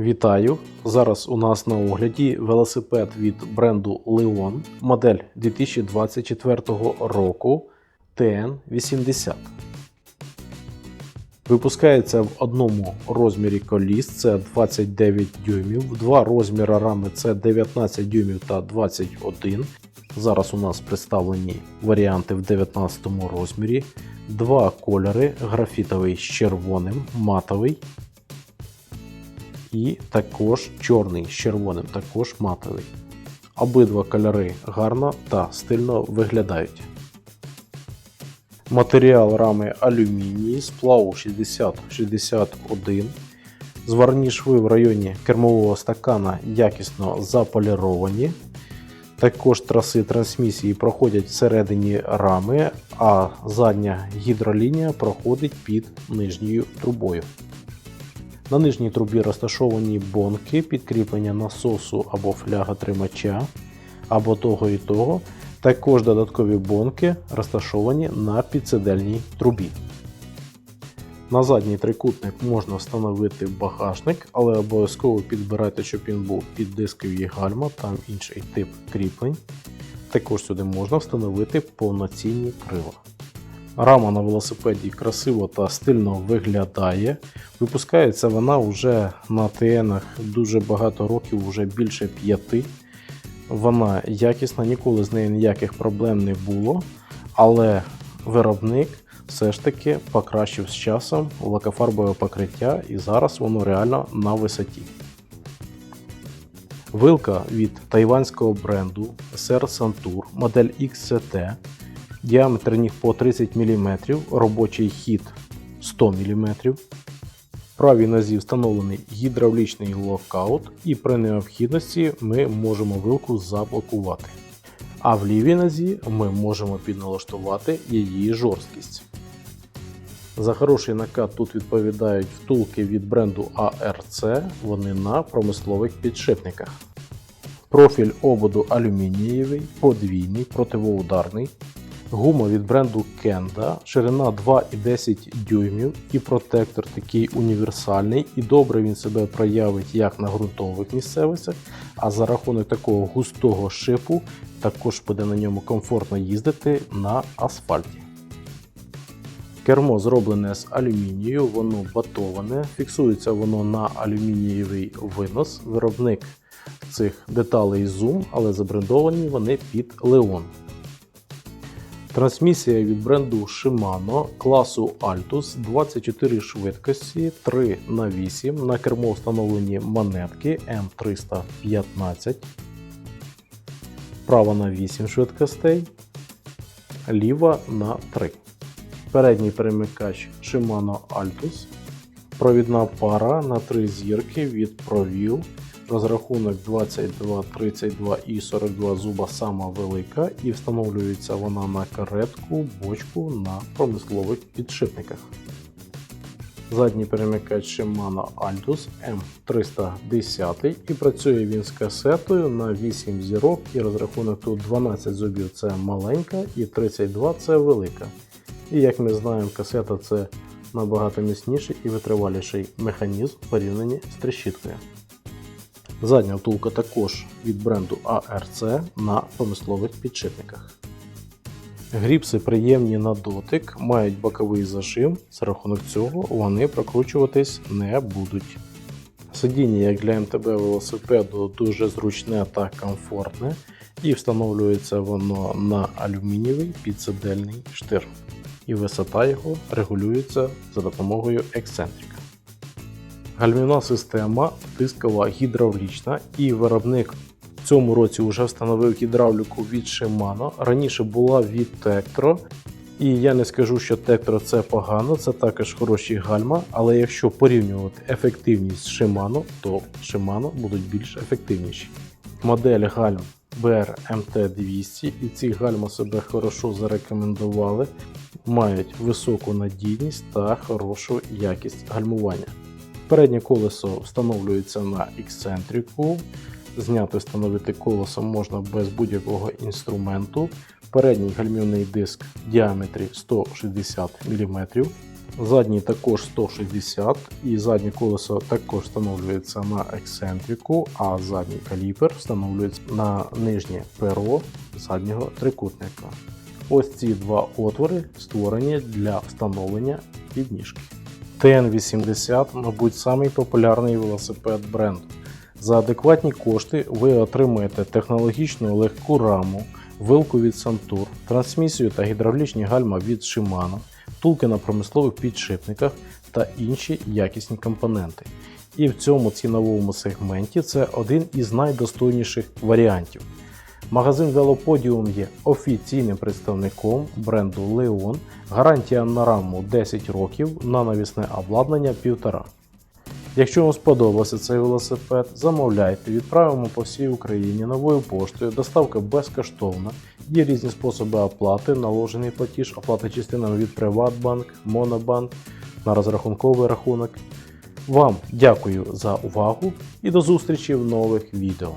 Вітаю! Зараз у нас на огляді велосипед від бренду Leon, модель 2024 року TN80. Випускається в одному розмірі коліс це 29 дюймів, в два розміри рами це 19 дюймів та 21. Зараз у нас представлені варіанти в 19 розмірі. Два кольори: графітовий з червоним, матовий і також чорний з червоним, також матовий. Обидва кольори гарно та стильно виглядають. Матеріал рами алюміній, сплаву 60-61. Зварні шви в районі кермового стакана якісно заполіровані. Також траси трансмісії проходять всередині рами, а задня гідролінія проходить під нижньою трубою. На нижній трубі розташовані бонки, підкріплення насосу або фляга тримача, або того і того. Також додаткові бонки розташовані на підсидельній трубі. На задній трикутник можна встановити багажник, але обов'язково підбирайте, щоб він був під дискові гальма, там інший тип кріплень. Також сюди можна встановити повноцінні крила. Рама на велосипеді красиво та стильно виглядає. Випускається вона вже на ТНах дуже багато років, вже більше п'яти. Вона якісна, ніколи з нею ніяких проблем не було. Але виробник все ж таки покращив з часом лакофарбове покриття, і зараз воно реально на висоті. Вилка від тайванського бренду SR Santur модель XCT. Діаметр ніг по 30 мм, робочий хід 100 мм. Правій нозі встановлений гідравлічний локаут, і при необхідності ми можемо вилку заблокувати. А в лівій нозі ми можемо підналаштувати її жорсткість. За хороший накат тут відповідають втулки від бренду ARC, вони на промислових підшипниках. Профіль ободу алюмінієвий, подвійний, противоударний. Гума від бренду Kenda, ширина 2,10 дюймів і протектор такий універсальний, і добре він себе проявить як на ґрунтових місцевостях, а за рахунок такого густого шипу також буде на ньому комфортно їздити на асфальті. Кермо зроблене з алюмінію, воно батоване, фіксується воно на алюмінієвий винос. Виробник цих деталей Zoom, але забрендовані вони під Leon. Трансмісія від бренду Shimano класу Altus 24 швидкості 3 на 8 На кермо встановлені монетки M315. Права на 8 швидкостей, ліва на 3. Передній перемикач Shimano Altus. Провідна пара на 3 зірки від ProView. Розрахунок 22, 32 і 42 зуба сама велика, і встановлюється вона на каретку, бочку на промислових підшипниках. Задній перемикач Shimano Altus M310 і працює він з касетою на 8 зірок і розрахунок тут 12 зубів це маленька і 32 це велика. І як ми знаємо, касета це набагато міцніший і витриваліший механізм в порівнянні з трещіткою. Задня втулка також від бренду ARC на промислових підшипниках. Гріпси приємні на дотик, мають боковий зажим, за рахунок цього вони прокручуватись не будуть. Сидіння, як для МТБ велосипеду, дуже зручне та комфортне, і встановлюється воно на алюмінієвий підсидельний штир. І висота його регулюється за допомогою ексцентрика. Гальмівна система дискова гідравлічна, і виробник в цьому році вже встановив гідравліку від Shimano. Раніше була від Tektro. І я не скажу, що Tektro це погано, це також хороші гальма, але якщо порівнювати ефективність Shimano, то Shimano будуть більш ефективніші. Модель гальм BR MT200 і ці гальма себе хорошо зарекомендували, мають високу надійність та хорошу якість гальмування. Переднє колесо встановлюється на ексцентрику. Зняти встановити колесо можна без будь-якого інструменту. Передній гальмівний диск в діаметрі 160 мм. Задній також 160 і заднє колесо також встановлюється на ексцентрику, а задній каліпер встановлюється на нижнє перо заднього трикутника. Ось ці два отвори створені для встановлення підніжки. TN80, мабуть, самий популярний велосипед бренду. За адекватні кошти ви отримаєте технологічну легку раму, вилку від Santur, трансмісію та гідравлічні гальма від Shimano, втулки на промислових підшипниках та інші якісні компоненти. І в цьому ціновому сегменті це один із найдостойніших варіантів. Магазин Велоподіум є офіційним представником бренду Leon, гарантія на раму 10 років, на навісне обладнання 1,5. Якщо вам сподобався цей велосипед, замовляйте, відправимо по всій Україні новою поштою, доставка безкоштовна, є різні способи оплати, наложений платіж, оплата частинами від Приватбанк, Монобанк на розрахунковий рахунок. Вам дякую за увагу і до зустрічі в нових відео.